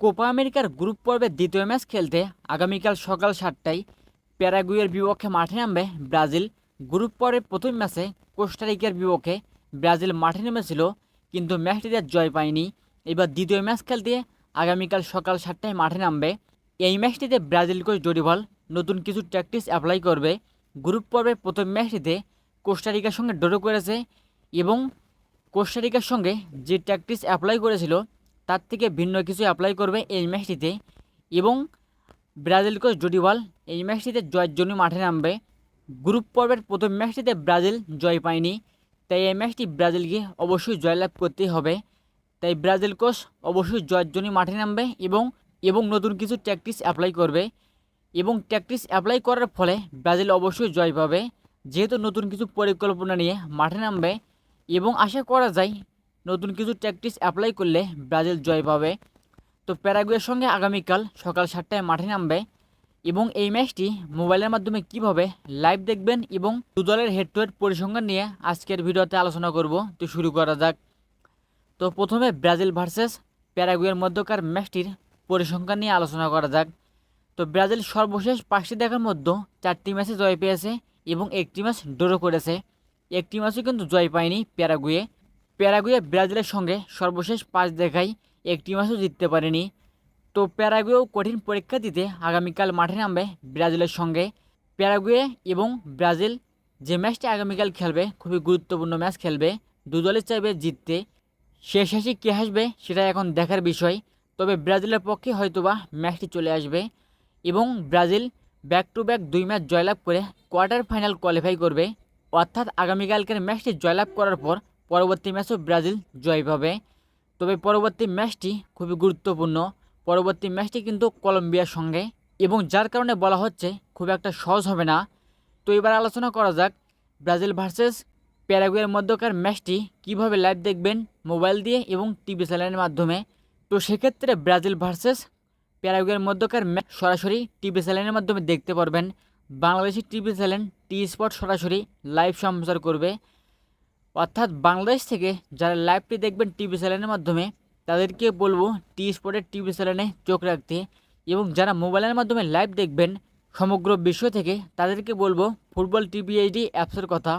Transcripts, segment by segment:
Copa আমেরিকার group পর্বের দ্বিতীয় ম্যাচ খেলতে আগামীকাল সকাল সাতটায় প্যারাগুয়ের বিপক্ষে মাঠে নামবে ব্রাজিল। গ্রুপ পর্বের প্রথম ম্যাচে কোস্টারিকার বিপক্ষে ব্রাজিল মাঠে নেমেছিল, কিন্তু ম্যাচটিতে জয় পায়নি। এবার দ্বিতীয় ম্যাচ খেলতে আগামীকাল সকাল সাতটায় মাঠে নামবে। এই ম্যাচটিতে ব্রাজিল কোচ ডরিভাল নতুন কিছু ট্যাকটিক্স অ্যাপ্লাই করবে। গ্রুপ পর্বের প্রথম ম্যাচটিতে কোস্টারিকার সঙ্গে ড্র করেছে এবং কোস্টারিকার সঙ্গে যে ট্যাকটিক্স অ্যাপ্লাই করেছিল তার থেকে ভিন্ন কিছু অ্যাপ্লাই করবে এই ম্যাচটিতে এবং ব্রাজিল কোচ জডিওয়াল এই ম্যাচটিতে জয়ের জন্য মাঠে নামবে। গ্রুপ পর্বের প্রথম ম্যাচটিতে ব্রাজিল জয় পায়নি। তাই এই ম্যাচটি ব্রাজিলকে অবশ্যই জয়লাভ করতেই হবে। তাই ব্রাজিল কোচ অবশ্যই জয়ের জন্য মাঠে নামবে এবং এবং নতুন কিছু ট্যাকটিক্স অ্যাপ্লাই করবে। এবং ট্যাকটিক্স অ্যাপ্লাই করার ফলে ব্রাজিল অবশ্যই জয় পাবে। যেহেতু নতুন কিছু পরিকল্পনা নিয়ে মাঠে নামবে। এবং আশা করা যায় নতুন কিছু ট্যাকটিক্স অ্যাপ্লাই করলে ব্রাজিল জয় পাবে। তো প্যারাগুয়ের সঙ্গে আগামীকাল সকাল সাতটায় মাঠে নামবে এবং এই ম্যাচটি মোবাইলের মাধ্যমে কীভাবে লাইভ দেখবেন এবং দু দলের হেড টু হেড পরিসংখ্যান নিয়ে আজকের ভিডিওতে আলোচনা করব। তো শুরু করা যাক। তো প্রথমে ব্রাজিল ভার্সেস প্যারাগুয়ের মধ্যকার ম্যাচটির পরিসংখ্যান নিয়ে আলোচনা করা যাক। তো ব্রাজিল সর্বশেষ পাঁচটি দেখার মধ্যে চারটি ম্যাচে জয় পেয়েছে এবং একটি ম্যাচ ড্র করেছে। একটি ম্যাচও কিন্তু জয় পায়নি প্যারাগুয়ে। প্যারাগুয়ে ব্রাজিলের সঙ্গে সর্বশেষ পাঁচ দেখায় একটি ম্যাচও জিততে পারেনি। তো প্যারাগুয়েও কঠিন পরীক্ষা দিতে আগামীকাল মাঠে নামবে ব্রাজিলের সঙ্গে। প্যারাগুয়ে এবং ব্রাজিল যে ম্যাচটি আগামীকাল খেলবে, খুবই গুরুত্বপূর্ণ ম্যাচ খেলবে, দু দলে চাইবে জিততে। শেষ শেষে কে আসবে সেটা এখন দেখার বিষয়, তবে ব্রাজিলের পক্ষে হয়তোবা ম্যাচটি চলে আসবে এবং ব্রাজিল ব্যাক টু ব্যাক দুই ম্যাচ জয়লাভ করে কোয়ার্টার ফাইনাল কোয়ালিফাই করবে। অর্থাৎ আগামীকালকের ম্যাচটি জয়লাভ করার পর পরবর্তী ম্যাচও ব্রাজিল জয় পাবে তবে পরবর্তী ম্যাচটি খুবই গুরুত্বপূর্ণ। পরবর্তী ম্যাচটি কিন্তু কলম্বিয়ার সঙ্গে এবং যার কারণে বলা হচ্ছে খুব একটা সহজ হবে না। তো এবার আলোচনা করা যাক ব্রাজিল ভার্সেস প্যারাগুয়ের মধ্যকার ম্যাচটি কীভাবে লাইভ দেখবেন মোবাইল দিয়ে এবং টিভি চ্যানেলের মাধ্যমে। তো সেক্ষেত্রে ব্রাজিল ভার্সেস প্যারাগুয়ের মধ্যকার ম্যাচ সরাসরি টিভি চ্যানেলের মাধ্যমে দেখতে পারবেন। Bangladeshi TV channel T Sports সরাসরি লাইভ সম্প্রচার করবে। অর্থাৎ বাংলাদেশ থেকে যারা লাইভটি দেখবেন টিভি চ্যানেলের মাধ্যমে, তাদেরকে বলব টি স্পটের টিভি চ্যানেলে চোখ রাখতে এবং যারা মোবাইলের মাধ্যমে লাইভ দেখবেন সমগ্র বিশ্ব থেকে, তাদেরকে বলব ফুটবল টিভি এইচডি অ্যাপসের কথা।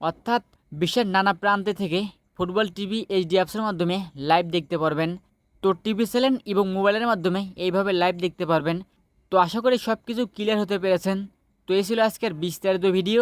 অর্থাৎ বিশ্বের নানা প্রান্তে থেকে ফুটবল টিভি এইচডি অ্যাপসের মাধ্যমে লাইভ দেখতে পারবেন। তো টিভি চ্যানেল এবং মোবাইলের মাধ্যমে এইভাবে লাইভ দেখতে পারবেন। তো আশা করি সব কিছু ক্লিয়ার হতে পেরেছেন। তো এই ছিল আজকের বিস্তারিত ভিডিও